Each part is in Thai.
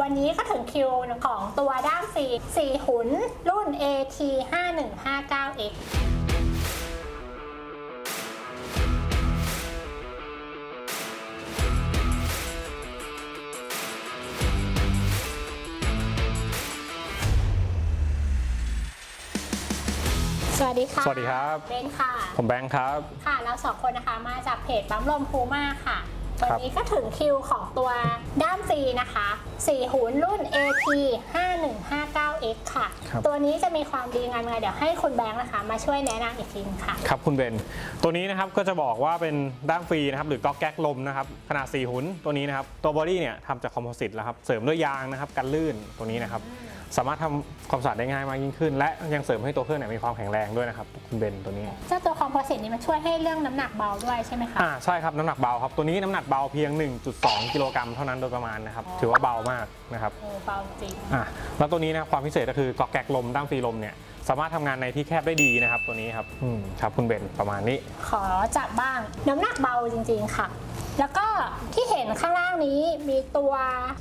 วันนี้ก็ถึงคิวของตัวด้ามสี4หุนรุ่น AT 5159X สวัสดีค่ะ สวัสดีครับ เบนค่ะ ผมแบงค์ครับ ค่ะ เราสองคนนะคะมาจากเพจปั๊มลมพูม่าค่ะครัวันบนี้ก็ถึงคิวของตัวด้ามซี นะคะ 4หุนรุ่น AT 5159X ค่ะตัวนี้จะมีความดีงานไงเดี๋ยวให้คุณแบงค์นะคะ มาช่วยแนะนำอีกทีนึงค่ะ ครับคุณเบน ตัวนี้นะครับก็จะบอกว่าเป็นด้ามฟรีนะครับหรือก๊อกแก๊กลมนะครับขนาด 4 หุนตัวนี้นะครับตัวบอดี้เนี่ยทำจากคอมโพสิตแล้วครับเสริมด้วยยางนะครับกันลื่นตัวนี้นะครับสามารถทำความสะอาดได้ง่ายมากยิ่งขึ้น และยังเสริมให้ตัวเครื่องเนี่ยมีความแข็งแรงด้วยนะครับคุณเบนตัวนี้เจ้าตัวคอมโพสิตนี้มันช่วยให้เรื่องน้ำหนักเบาด้วยใช่ไหมคะอ่าใช่ครับน้ำหนักเบาครับตัวนี้น้ำหนักเบาเพียง 1.2 กิโลกรัมเท่านั้นโดยประมาณนะครับถือว่าเบามากนะครับโอ้เบาจริงอะแล้วตัวนี้นะครับความพิเศษก็คือก๊อกแก๊กลมด้ามฟรีลมเนี่ยสามารถทำงานในที่แคบได้ดีนะครับตัวนี้ครับอืมครับคุณเบนประมาณนี้ ขอจับบ้างน้ำหนักเบาจริง ๆค่ะ แล้วก็ที่เห็ นข้างล่างนี้มีตัว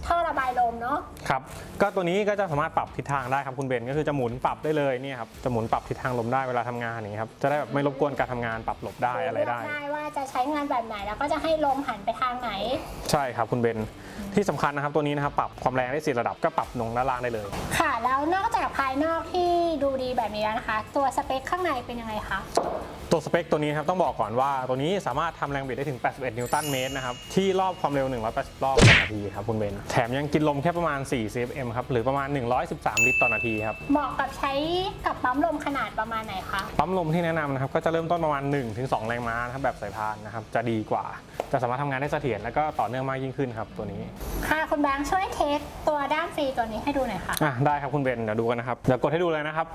ท่อระบายลมเนาะครับ ก็ตัวนี้ก็จะสามารถปรับทิศทางได้ครับคุณเบนก็คือจะหมุนปรับได้เลยเนี่ยครับจะหมุนปรับทิศทางลมได้เวลาทำงานอย่างนี้ครับจะได้แบบไม่รบกวนการทำงานปรับหลบได้อะไรได้เลืกได้ว่าจะใช้งานแบบไหนแล้วก็จะให้ลมหันไปทางไหน ใช่ครับคุณเบนที่สำคัญนะครับตัวนี้นะครับปรับความแรงได้สี่ระดับก็ปรับลงด้านล่างได้เลย ค่ะ แล้วนอกจากภายนอกที่ดูดีแบบนี้แล้วนะคะ ตัวสเปคข้างในเป็นยังไงคะ ตัวสเปคตัวนี้นะครับต้องบอกก่อนว่าตัวนี้สามารถทำแรงบิดได้ถึง 81 นิวตันเมตรนะครับที่รอบความเร็ว 180 รอบต่อนาทีครับคุณเบนแถมยังกินลมแค่ประมาณ 4 cfm ครับหรือประมาณ 113 ลิตรต่อนาทีครับเหมาะกับใช้กับปั๊มลมขนาดประมาณไหนคะปั๊มลมที่แนะนำนะครับก็จะเริ่มต้นประมาณ 1-2 แรงม้านะครับแบบสายพานนะครับจะดีกว่า จะสามารถทำงานได้เสถียรและก็ต่อเนื่องมากยิ่งขึ้นครับตัวนี้ค่ะคุณแบงค์ช่วยเทสตัวด้ามฟรีตัวนี้ให้ดูหน่อยค่ะอะได้ครับคุณเบนเดี๋ยวดูกันนะครับเดี๋ยวกดให้ดูเลยนะครับ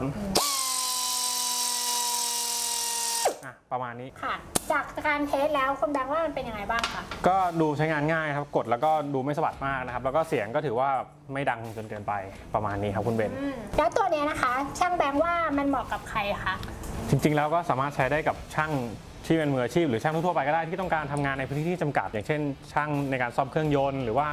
อะ ประมาณนี้ ค่ะ จากการเทสแล้วคุณแบงค์ว่ามันเป็นยังไงบ้างคะก็ดูใช้งานง่ายครับกดแล้วก็ดูไม่สะบัดมากนะครับ แล้วก็เสียงก็ถือว่าไม่ดังจนเกินไปประมาณนี้ครับคุณเบน อืมแล้วตัวเนี้ยนะคะ ช่างแบงค์ว่ามันเหมาะกับใครคะจริงๆ แล้วก็สามารถใช้ได้กับช่างที่เป็นมืออาชีพหรือช่างทั่วๆไปก็ได้ที่ต้องการทำงานในพื้นที่ที่จำกัด อย่างเช่น ช่างในการซ่อมเครื่องยนต์หรือว่า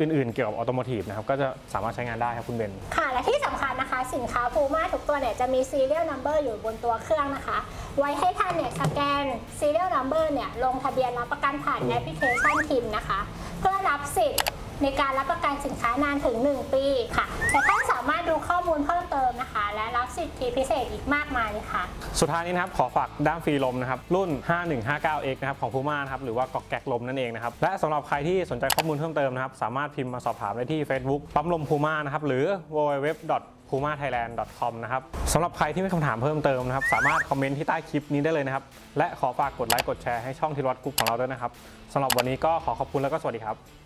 อื่นๆเกี่ยวกับออโตโมทีฟนะครับก็จะสามารถใช้งานได้ครับคุณเบน ค่ะและที่สำคัญนะคะ สินค้าพูม่าทุกตัวเนี่ยจะมี serial number อยู่บนตัวเครื่องนะคะ ไว้ให้ท่านเนี่ยสแกน serial number เนี่ยลงทะเบียนรับประกันผ่านแอปพลิเคชันทิมนะคะ เพื่อรับสิทธิ์ในการรับประกันสินค้านานถึง 1 ปีค่ะ แต่ท่านสามารถดูข้อมูลเพิ่มเติมนะคะ และรับสิทธิพิเศษอีกมากมายเลยค่ะ สุดท้ายนี้นะครับขอฝากด้ามฟรีลมนะครับรุ่น 5159X นะครับของ Puma นะครับหรือว่าก๊อกแก๊กลมนั่นเองนะครับและสำหรับใครที่สนใจข้อมูลเพิ่มเติมนะครับสามารถพิมพ์มาสอบถามได้ที่ Facebook ปั๊มลม Puma นะครับหรือ www pumathailand.com นะครับสำหรับใครที่มีคำถามเพิ่มเติมนะครับ สามารถคอมเมนต์ที่ใต้คลิปนี้ได้เลยนะครับ และขอฝากกดไลค์กดแชร์ให้ช่องทิรวัตกรุ๊ปของเราด้วยนะครับสำหรับวันนี้ก็ขอขอบคุณแล้วก็สวัสดีครับ